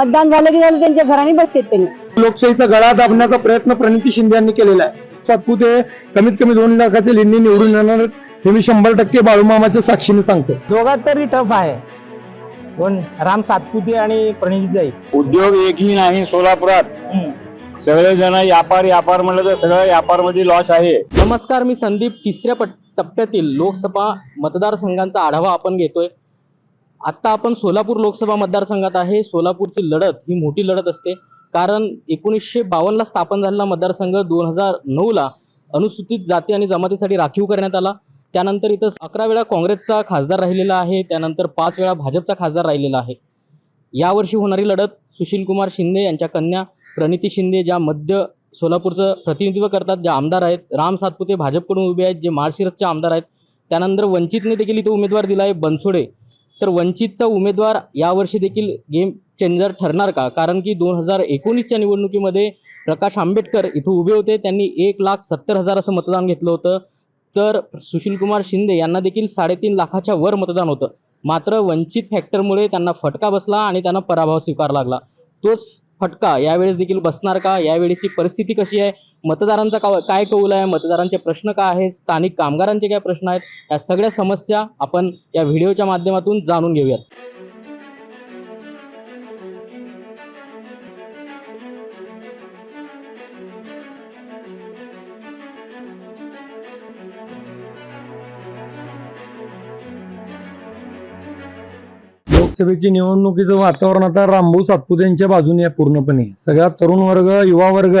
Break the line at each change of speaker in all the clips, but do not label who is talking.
मतदान झालं की झालं त्यांच्या घराने बसतात त्यांनी.
लोकशाहीचा गळा दाबण्याचा प्रयत्न प्रणिती शिंदे यांनी केलेला आहे. सातपुते कमीत कमी दोन लाखाचे लिंडी निवडून येणार. हे मी शंभर टक्के बाळूमामाच्या साक्षीने सांगतो.
दोघात तरी टफ आहे. कोण राम सातपुते आणि प्रणित जाई
उद्योग एकही नाही सोलापुरात. सगळे जण व्यापार व्यापार म्हणलं तर सगळं व्यापारमध्ये लॉस आहे.
नमस्कार मी संदीप तिसऱ्या टप्प्यातील लोकसभा मतदारसंघांचा आढावा आपण घेतोय. आत्ता आपण सोलापूर लोकसभा मतदारसंघात आहे. सोलापूरची लढत ही मोठी लढत असते. कारण एकोणीसशे बावन्नला स्थापन झालेला मतदारसंघ दोन हजार नऊला अनुसूचित जाती आणि जमातीसाठी राखीव करण्यात आला. त्यानंतर इथं अकरा वेळा काँग्रेसचा खासदार राहिलेला आहे. त्यानंतर पाच वेळा भाजपचा खासदार राहिलेला आहे. यावर्षी होणारी लढत सुशीलकुमार शिंदे यांच्या कन्या प्रणिती शिंदे ज्या मध्य सोलापूरचं प्रतिनिधित्व करतात ज्या आमदार आहेत. राम सातपुते भाजपकडून उभे आहेत जे माळशिरसचे आमदार आहेत. त्यानंतर वंचितने देखील इथं उमेदवार दिला आहे बनसोडे. तर वंचितचा उमेदवार यावर्षी देखील गेम चेंजर ठरणार का? कारण की दोन हजार एकोणीसच्या निवडणुकीमध्ये प्रकाश आंबेडकर इथं उभे होते. त्यांनी एक लाख सत्तर हजार असं मतदान घेतलं होतं. तर सुशीलकुमार शिंदे यांना देखील साडेतीन लाखाच्या वर मतदान होतं. मात्र वंचित फॅक्टरमुळे त्यांना फटका बसला आणि त्यांना पराभव स्वीकार लागला. तोच फटका यावेळेस देखील बसणार का? यावेळेची परिस्थिती कशी आहे? मतदारांचा काय कौल आहे? मतदारांचे प्रश्न काय आहेत? स्थानिक कामगारांचे काय प्रश्न आहेत? या सगळ्या समस्या आपण या व्हिडिओच्या माध्यमातून जाणून घेऊयात.
लोकसभेची निवडणुकीचं वातावरण आता रामभाऊ सातपुते यांच्या बाजूने आहे पूर्णपणे. सगळा तरुण वर्ग युवा वर्ग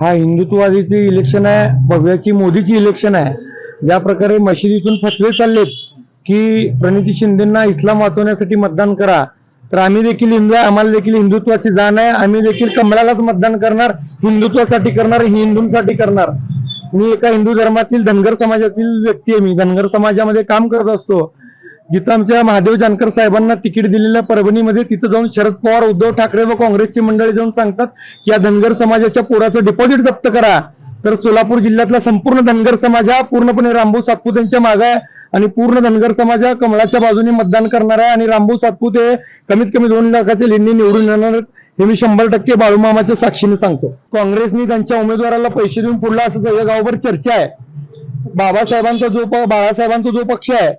हा हिंदुत्ववादीची इलेक्शन आहे भव्याची मोदीची इलेक्शन आहे. ज्या प्रकारे मशिदीतून फतवे चाललेत की प्रणिती शिंदेना इस्लाम वाचवण्यासाठी मतदान करा तर आम्ही देखील हिंदू आहे आम्हाला देखील हिंदुत्वाची जाण आहे आम्ही देखील कमळालाच मतदान करणार हिंदुत्वासाठी करणार हिंदूंसाठी करणार. मी एका हिंदू धर्मातील धनगर समाजातील व्यक्ती आहे मी धनगर समाजामध्ये काम करत असतो. जिथं आमच्या महादेव जानकर साहेबांना तिकीट दिलेल्या परभणीमध्ये तिथं जाऊन शरद पवार उद्धव ठाकरे व काँग्रेसची मंडळी जाऊन सांगतात की या धनगर समाजाच्या पोराचं डिपॉझिट जप्त करा. तर सोलापूर जिल्ह्यातला संपूर्ण धनगर समाज हा पूर्णपणे रामभाऊ यांच्या मागे आहे आणि पूर्ण धनगर समाज हा कमळाच्या बाजूने मतदान करणार आहे आणि रामभाऊ हे कमीत कमी दोन लाखाचे लिंडी निवडून येणार आहेत हे मी शंभर टक्के बाळूमामाच्या साक्षीने सांगतो. काँग्रेसनी त्यांच्या उमेदवाराला पैसे देऊन पुढला असं सगळ्या गावभर चर्चा आहे. बाबासाहेबांचा जो बाळासाहेबांचा जो पक्ष आहे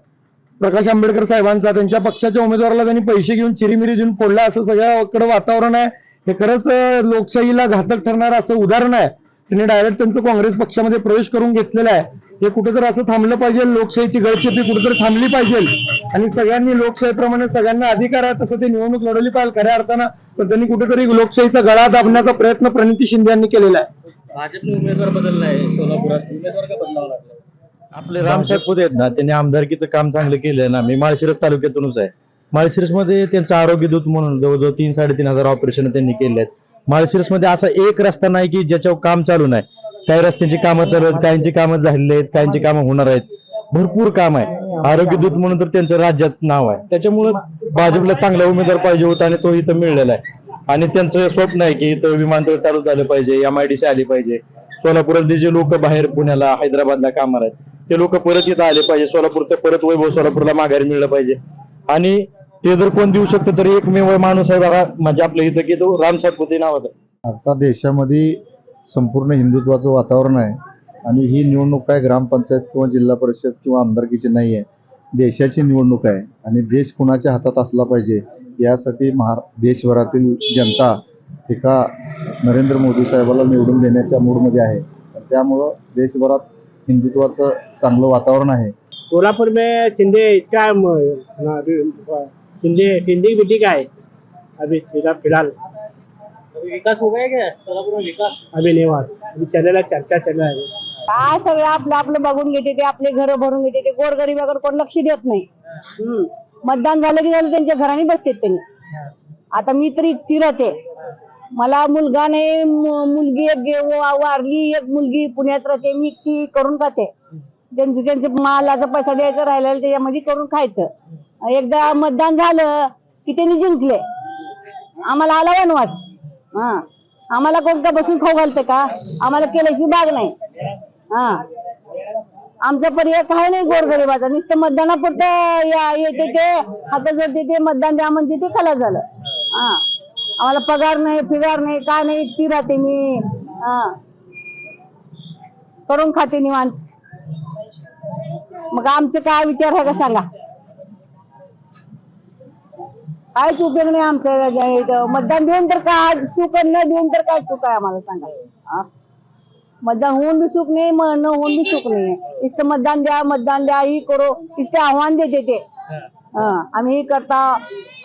प्रकाश आंबेडकर साहेबांचा त्यांच्या पक्षाच्या उमेदवाराला त्यांनी पैसे घेऊन चिरीमिरी देऊन फोडला असं सगळ्याकडे वातावरण आहे. हे खरंच लोकशाहीला घातक ठरणार असं उदाहरण आहे. त्यांनी डायरेक्ट त्यांचं काँग्रेस पक्षामध्ये प्रवेश करून घेतलेला आहे. हे कुठेतरी असं थांबलं पाहिजे लोकशाहीची गळचेपी कुठेतरी थांबली पाहिजे. आणि सगळ्यांनी लोकशाहीप्रमाणे सगळ्यांना अधिकार आहे तसं ते निवडणूक लढवली पाहिजे खऱ्या अर्थानं. पण त्यांनी कुठेतरी लोकशाहीचा गळा दाबण्याचा प्रयत्न प्रणिती शिंदे यांनी केलेला आहे.
भाजपने उमेदवार बदलला आहे सोलापुरात. उमेदवार का बदलावा लागला?
आपले रामसाहेब साहेब आहेत ना त्यांनी आमदारकीचं काम चांगलं केलंय ना. मी माळशिरस तालुक्यातूनच आहे. माळशिरसमध्ये त्यांचं आरोग्य दूत म्हणून जवळजवळ तीन साडेतीन हजार ऑपरेशन त्यांनी केले आहेत. माळशिरसमध्ये असा एक रस्ता नाही की ज्याच्यावर काम चालू नाही. काही रस्त्यांची कामं चालू आहेत काहींची कामं झालेली आहेत काहींची कामं होणार आहेत. भरपूर काम आहे. आरोग्य दूत म्हणून तर त्यांचं राज्यात नाव आहे. त्याच्यामुळं भाजपला चांगला उमेदवार पाहिजे होता आणि तो इथं मिळलेला आहे. आणि त्यांचं स्वप्न आहे की इथं विमानतळ चालू झालं पाहिजे एम आय डी सी आली पाहिजे. सोलापुरातले जे लोक बाहेर पुण्याला हैदराबादला कामाला आहेत ते लोक परत इथं आले पाहिजे. सोलापूरचं परत वैभव सोलापूरला माघारी मिळलं पाहिजे. आणि ते जर कोण देऊ शकतं तर एकमेव माणूस आहे बघा म्हणजे आपल्या इथं की तो रामसाहेब नावाचा
आता देशामध्ये संपूर्ण हिंदुत्वाचं वातावरण आहे आणि ही निवडणूक काय ग्रामपंचायत किंवा जिल्हा परिषद किंवा आमदारकीची नाही आहे. देशाची निवडणूक आहे आणि देश कुणाच्या हातात असला पाहिजे यासाठी महा देशभरातील जनता एका नरेंद्र मोदी साहेबाला निवडून देण्याच्या मूडमध्ये आहे. त्यामुळं देशभरात हिंदुत्वाचं चांगलं वातावरण आहे.
सोलापुर में शिंदे इसका शिंदे शिंदे बेटी का है? अभी फिलहाल फिलहाल।
अभी विकास हो गया क्या? सोलापुर में विकास?
अभी नहीं हुआ। अभी चलेला चर्चा चल रहा है।
काय सगळं आपलं आपलं बघून घेते ते आपले घर भरून घेते ते. गोरगरिबाकडे कोण लक्ष देत नाही. हम्म. मतदान झालं की झालं त्यांच्या घराने बसतात त्यांनी. आता मी तरी एकटी राहते मला मुलगा नाही मुलगी एक गे- वारली एक मुलगी पुण्यात राहते मी ती करून खाते. त्यांचं त्यांचं मालाचा पैसा द्यायचा राहिला त्याच्यामध्ये करून खायचं. एकदा मतदान झालं की त्यांनी जिंकले. आम्हाला आला वनवास. हा. आम्हाला कोण का बसून खाऊ घालते का? आम्हाला केल्याशिवाय बाग नाही. हा. आमचा पर्याय काय नाही गोरगरिबाचा. नुसतं मतदानापुरतं या येते ते हात जोडते मतदान द्या म्हणते ते कला झालं. हा. आम्हाला पगार नाही फिगार नाही काय नाही ती राहते मी. हा. करून खाते निवांत. मग आमचे काय विचार आहे का सांगा? कायच उपयोग नाही आमचं मतदान देऊन तर काय सुख न देऊन तर काय सुख आहे आम्हाला सांगा. मतदान होऊन बी सुख नाही न होऊन बी सुख नाही. इथं मतदान द्या मतदान द्या ही करू. नुसते आव्हान देते ते. आम्ही ही करता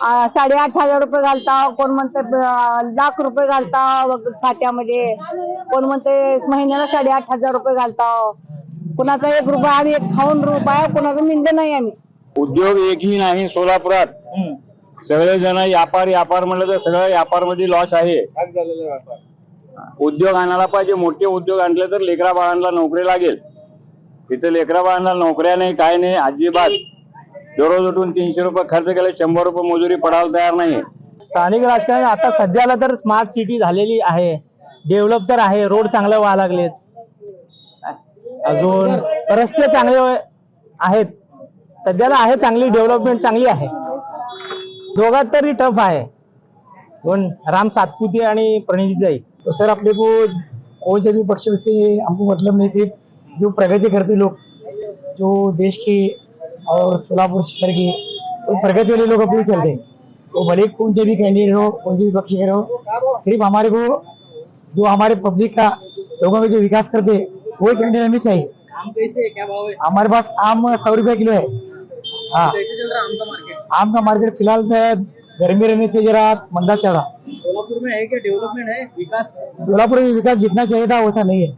आ, साडेआठ हजार रुपये घालता कोण म्हणते लाख रुपये घालता खात्यामध्ये. कोण म्हणते महिन्याला साडेआठ हजार रुपये घालता. कोणाचा एक रुपया आम्ही एक खाऊन रुपया कोणाचं मिंद नाही आम्ही.
उद्योग एकही नाही सोलापुरात. सगळे जण व्यापार व्यापार म्हणलं तर सगळं व्यापारमध्ये लॉस आहे उद्योग आणायला पाहिजे मोठे उद्योग आणले तर लेकरा बाळांना नोकरी लागेल. तिथे लेकरा बाळांना नोकऱ्या नाही काय नाही अजिबात. दररोज उठून तीनशे रुपये खर्च केले शंभर रुपये मजुरी पडायला तयार नाही
स्थानिक राजकारण आता सध्याला तर स्मार्ट सिटी झालेली आहे. डेव्हलप तर आहे रोड चांगले व्हायला लागलेत. अजून रस्ते चांगले आहेत. सध्याला आहे चांगली डेव्हलपमेंट चांगली आहे. दोघात तरी टफ आहे. कोण राम सातपुते आणि प्रणित जाई
तो सर अपने को कौन से भी पक्ष से हमको मतलब नहीं थे जो प्रगति करते लोग जो देश के और सोलापुर शहर की वो प्रगति वाले लोग अपने चलते हैं। तो भले कौन से भी कैंडिडेट हो कौन से भी पक्ष के हो सिर्फ़ हमारे को जो हमारे पब्लिक का लोगों का जो विकास करते वो कैंडिडेट हमें चाहिए।
आम कैसे क्या भाव है?
हमारे पास आम सौ रुपये किलो है।
हाँ। आम का मार्केट
आम का मार्केट फ़िलहाल तो गर्मी रहने से जरा मंदा चढ़ा।
सोलापुर में है क्या? डेवलपमेंट है? विकास?
सोलापुर में विकास जितना चाहिए था वैसा नहीं है।